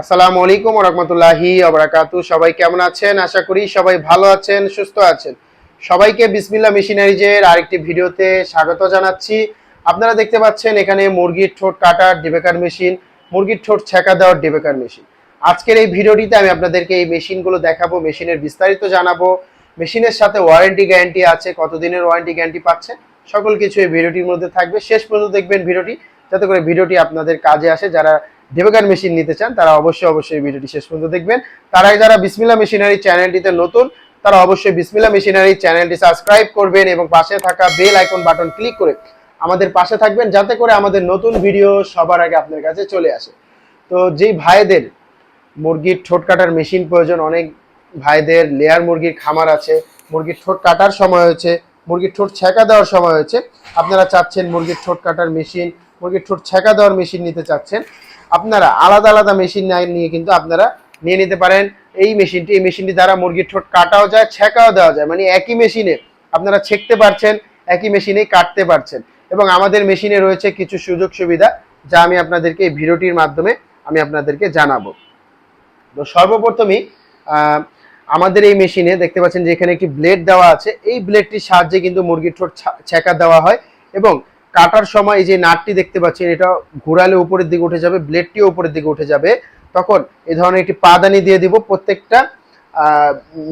আসসালামু আলাইকুম রহমতুল্লাহি আবরাকাতু সবাই কেমন আছেন? আশা করি সবাই ভালো আছেন, সুস্থ আছেন। সবাইকে বিসমিল্লা মেশিনারিজের আরেকটি ভিডিওতে স্বাগত জানাচ্ছি। আপনারা দেখতে পাচ্ছেন এখানে মুরগির ঠোঁট কাটার ডিবেকার মেশিন, মুরগির ঠোঁট ছেঁকা দেওয়ার ডিবেকার মেশিন। আজকের এই ভিডিওটিতে আমি আপনাদেরকে এই মেশিনগুলো দেখাবো, মেশিনের বিস্তারিত জানাব। মেশিনের সাথে ওয়ারেন্টি গ্যারান্টি আছে, কতদিনের ওয়ারেন্টি গ্যারান্টি পাচ্ছেন, সকল কিছু এই ভিডিওটির মধ্যে থাকবে। শেষ পর্যন্ত দেখবেন ভিডিওটি। যাতে করে ভিডিওটি আপনাদের কাজে আসে। যারা ডেবেকার মেশিন নিতে চান, তারা অবশ্যই অবশ্যই ভিডিওটি শেষ পর্যন্ত দেখবেন। তারাই যারা বিসমিল্লা মেশিনারি চ্যানেলটিতে নতুন, তারা অবশ্যই বিসমিল্লা মেশিনারি চ্যানেলটি সাবস্ক্রাইব করবেন এবং পাশে থাকা বেল আইকন বাটন ক্লিক করে আমাদের পাশে থাকবেন, যাতে করে আমাদের নতুন ভিডিও সবার আগে আপনার কাছে চলে আসে। তো যেই ভাইদের মুরগির ঠোঁট কাটার মেশিন প্রয়োজন, অনেক ভাইদের লেয়ার মুরগির খামার আছে, মুরগির ঠোঁট কাটার সময় হয়েছে, মুরগির ঠোঁট ছেঁকা দেওয়ার সময় হয়েছে, আপনারা চাচ্ছেন মুরগির ঠোঁট কাটার মেশিন মুরগির ঠোঁট ছেঁকা দেওয়ার মেশিন নিতে চাচ্ছেন, আপনারা আলাদা আলাদা মেশিন নিয়ে কিন্তু আপনারা নিয়ে নিতে পারেন। এই মেশিনটি এই মেশিনটি দ্বারা মুরগির ঠোঁট কাটাও যায়, ছেঁকাও দেওয়া যায়। মানে একই মেশিনে আপনারা ছেঁকতে পারছেন, একই মেশিনেই কাটতে পারছেন। এবং আমাদের মেশিনে রয়েছে কিছু সুযোগ সুবিধা যা আমি আপনাদেরকে এই ভিডিওটির মাধ্যমে আমি আপনাদেরকে জানাব। তো সর্বপ্রথমই আমাদের এই মেশিনে দেখতে পাচ্ছেন যে এখানে একটি ব্লেড দেওয়া আছে। এই ব্লেডটির সাহায্যে কিন্তু মুরগির ঠোঁট ছেঁকা দেওয়া হয় এবং কাটার সময় এই যে নাটটি দেখতে পাচ্ছেন, এটা ঘোরালে উপরের দিকে উঠে যাবে, ব্লেডটিও উপরের দিকে উঠে যাবে। তখন এই ধরনের একটি পাদানি দিয়ে দিব প্রত্যেকটা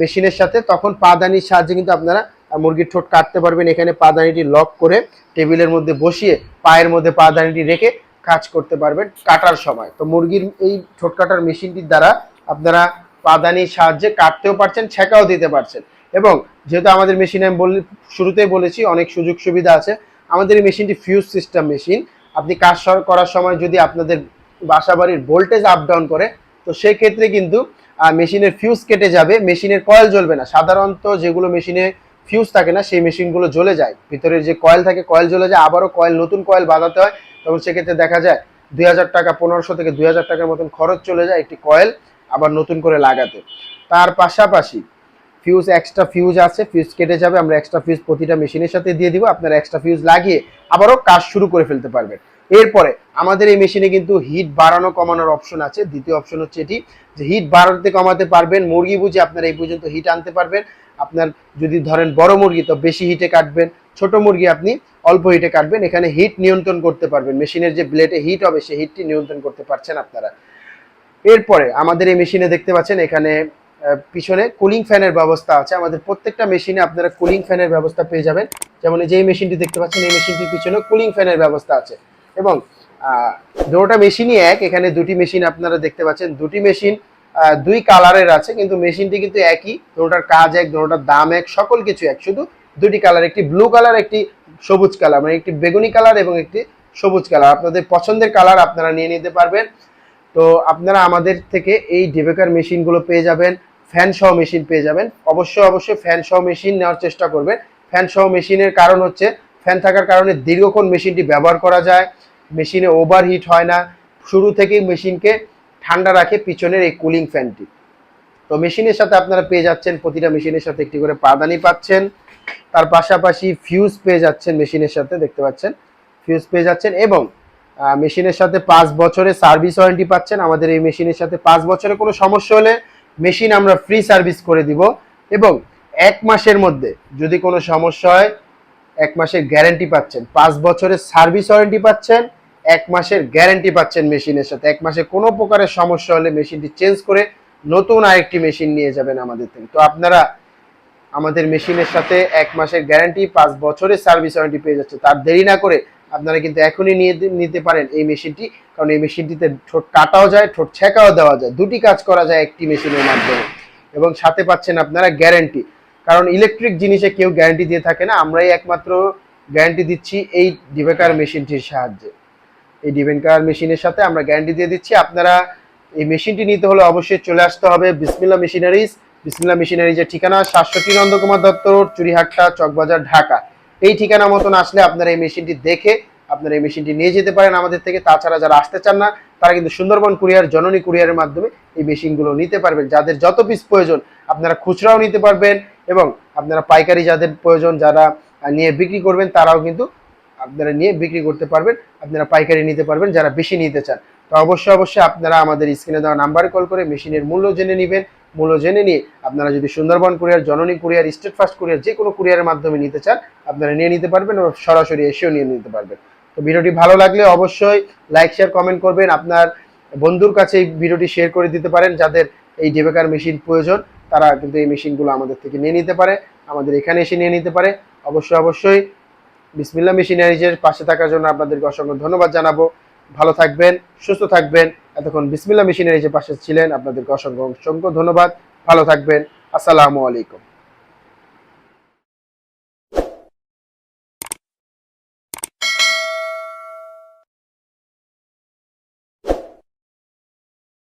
মেশিনের সাথে। তখন পাদানির সাহায্যে কিন্তু আপনারা মুরগির ঠোঁট কাটতে পারবেন। এখানে পাদানিটি লক করে টেবিলের মধ্যে বসিয়ে পায়ের মধ্যে পাদানিটি রেখে কাজ করতে পারবেন কাটার সময়। তো মুরগির এই ঠোঁট কাটার মেশিনটির দ্বারা আপনারা পাদানির সাহায্যে কাটতেও পারছেন, ছেঁকাও দিতে পারছেন। এবং যেহেতু আমাদের মেশিনে আমি বল শুরুতেই বলেছি, অনেক সুযোগ সুবিধা আছে। আমাদের এই মেশিনটি ফিউজ সিস্টেম মেশিন আপনি কাজ করার সময় যদি আপনাদের বাসা বাড়ির ভোল্টেজ আপ ডাউন করে, তো সেই ক্ষেত্রে কিন্তু মেশিনের ফিউজ কেটে যাবে, মেশিনের কয়েল জ্বলবে না। সাধারণত যেগুলো মেশিনে ফিউজ থাকে না, সেই মেশিনগুলো জ্বলে যায়। ভিতরের যে কয়েল থাকে কয়েল জ্বলে যায়, আবারও কয়েল নতুন কয়েল বাঁধাতে হয়। তখন সেক্ষেত্রে দেখা যায়, দুই হাজার টাকা পনেরোশো থেকে দুই হাজার টাকার মতন খরচ চলে যায় একটি কয়েল আবার নতুন করে লাগাতে। তার পাশাপাশি ফিউজ এক্সট্রা ফিউজ আছে ফিউজ কেটে যাবে, আমরা এক্সট্রা ফিউজ প্রতিটা মেশিনের সাথে দিয়ে দিব, আপনারা এক্সট্রা ফিউজ লাগিয়ে আবারও কাজ শুরু করে ফেলতে পারবেন। এরপরে, আমাদের এই মেশিনে কিন্তু হিট বাড়ানো, কমানোর অপশন আছে। দ্বিতীয় অপশন হচ্ছে এটি, যে হিট বাড়াতে, কমাতে পারবেন, মুরগি বুঝে আপনারা এই পর্যন্ত হিট আনতে পারবেন। আপনার যদি ধরেন বড় মুরগি, তো বেশি হিটে কাটবেন, ছোট মুরগি আপনি অল্প হিটে কাটবেন, এখানে হিট নিয়ন্ত্রণ করতে পারবেন। মেশিনের যে ব্লেডে হিট হবে, সেই হিটটি নিয়ন্ত্রণ করতে পারছেন আপনারা। এরপরে, আমাদের এই মেশিনে দেখতে পাচ্ছেন, এখানে পিছনে কুলিং ফ্যানের ব্যবস্থা আছে। আমাদের প্রত্যেকটা মেশিনে আপনারা কুলিং ফ্যানের ব্যবস্থা পেয়ে যাবেন। যেমন এই যে মেশিনটি দেখতে পাচ্ছেন, এই মেশিনটির পিছনে কুলিং ফ্যানের ব্যবস্থা আছে। এবং দুটোটা মেশিনই এক। এখানে দুটি মেশিন আপনারা দেখতে পাচ্ছেন। দুটি মেশিন দুই কালারের আছে, কিন্তু মেশিনটি কিন্তু একই। দুটোটার কাজ এক, দুটোটার দাম এক, সকল কিছু এক। শুধু দুটি কালার একটি ব্লু কালার একটি সবুজ কালার মানে একটি বেগুনি কালার এবং একটি সবুজ কালার আপনাদের পছন্দের কালার আপনারা নিয়ে নিতে পারবেন। তো আপনারা আমাদের থেকে এই ডেবেকার মেশিনগুলো পেয়ে যাবেন। ফ্যান সহ মেশিন পেয়ে যাবেন। অবশ্যই অবশ্যই ফ্যান সহ মেশিন নেওয়ার চেষ্টা করবেন। ফ্যান সহ মেশিনের কারণ হচ্ছে ফ্যান থাকার কারণে দীর্ঘক্ষণ মেশিনটি ব্যবহার করা যায়। মেশিনে ওভারহিট হয় না। শুরু থেকেই মেশিনকে ঠান্ডা রাখে পিছনের এই কুলিং ফ্যানটি তো মেশিনের সাথে আপনারা পেয়ে যাচ্ছেন, প্রতিটা মেশিনের সাথে একটি করে পাদানি পাচ্ছেন। তার পাশাপাশি ফিউজ পেয়ে যাচ্ছেন মেশিনের সাথে, দেখতে পাচ্ছেন? ফিউজ পেয়ে যাচ্ছেন এবং মেশিনের সাথে পাঁচ বছরের সার্ভিস ওয়ারেন্টি পাচ্ছেন। আমাদের এই মেশিনের সাথে পাঁচ বছরের কোনো সমস্যা হলে মেশিন আমরা ফ্রি সার্ভিস করে দিব এবং এক মাসের মধ্যে যদি কোনো সমস্যা হয়, এক মাসের গ্যারান্টি পাচ্ছেন। পাঁচ বছরের সার্ভিস ওয়ারেন্টি পাচ্ছেন, এক মাসের গ্যারান্টি পাচ্ছেন মেশিনের সাথে। এক মাসে কোনো প্রকারের সমস্যা হলে মেশিনটি চেঞ্জ করে নতুন আরেকটি মেশিন নিয়ে যাবেন আমাদের থেকে। তো আপনারা আমাদের মেশিনের সাথে এক মাসের গ্যারান্টি পাঁচ বছরের সার্ভিস ওয়ারেন্টি পেয়ে যাচ্ছে তার দেরি না করে আপনারা কিন্তু এখনই নিয়ে নিতে পারেন এই মেশিনটি। কারণ এই মেশিনটিতে ঠোঁট কাটাও যায়, ঠোঁট ছেঁকাও দেওয়া যায়। দুটি কাজ করা যায় একটি মেশিনের মাধ্যমে। এবং সাথে পাচ্ছেন আপনারা গ্যারান্টি। কারণ ইলেকট্রিক জিনিসে কেউ গ্যারেন্টি দিয়ে থাকে না। আমরাই একমাত্র গ্যারান্টি দিচ্ছি এই ডিবেকার মেশিনটির সাহায্যে। এই ডিবেকার মেশিনের সাথে আমরা গ্যারান্টি দিয়ে দিচ্ছি। আপনারা এই মেশিনটি নিতে হলে অবশ্যই চলে আসতে হবে বিসমিল্লা মেশিনারিজ। বিসমিল্লা মেশিনারিজের ঠিকানা সাতষট্টি নন্দকুমার দত্ত রোড, চুরিহাট্টা, চকবাজার, ঢাকা। এই ঠিকানা মতন আসলে আপনারা এই মেশিনটি দেখে আপনারা এই মেশিনটি নিয়ে যেতে পারেন আমাদের থেকে। তাছাড়া যারা আসতে চান না, তারা কিন্তু সুন্দরবন কুরিয়ার, জননী কুরিয়ারের মাধ্যমে এই মেশিনগুলো নিতে পারবেন। যাদের যত পিস প্রয়োজন, আপনারা খুচরাও নিতে পারবেন এবং আপনারা পাইকারি যাদের প্রয়োজন যারা নিয়ে বিক্রি করবেন, তারাও কিন্তু আপনারা নিয়ে বিক্রি করতে পারবেন, আপনারা পাইকারি নিতে পারবেন যারা বেশি নিতে চান। তো অবশ্যই অবশ্যই আপনারা আমাদের স্ক্রিনে দেওয়া নাম্বারে কল করে মেশিনের মূল্য জেনে নেবেন। মূল্য জেনে নিয়ে আপনারা যদি Sundarban courier, Janani courier, state first courier যে কোনো কুরিয়ারের মাধ্যমে নিতে চান, আপনারা নিয়ে নিতে পারবেন সরাসরি এসেও নিয়ে নিতে পারবেন। তো ভিডিওটি ভালো লাগলে অবশ্যই লাইক, শেয়ার, কমেন্ট করবেন। আপনার বন্ধুর কাছে এই ভিডিওটি শেয়ার করে দিতে পারেন, যাদের এই ডেবেকার মেশিন প্রয়োজন, তারা কিন্তু এই মেশিনগুলো আমাদের থেকে নিয়ে নিতে পারে, আমাদের এখানে এসে নিয়ে নিতে পারে। অবশ্যই অবশ্যই বিসমিল্লা মেশিনারিজের পাশে থাকার জন্য আপনাদেরকে অসংখ্য ধন্যবাদ জানাব। ভালো থাকবেন, সুস্থ থাকবেন। এতক্ষণ বিসমিল্লা মেশিনের এই যে পাশে ছিলেন, আপনাদেরকে অসংখ্য অসংখ্য ধন্যবাদ। ভালো থাকবেন। আসসালামু আলাইকুম।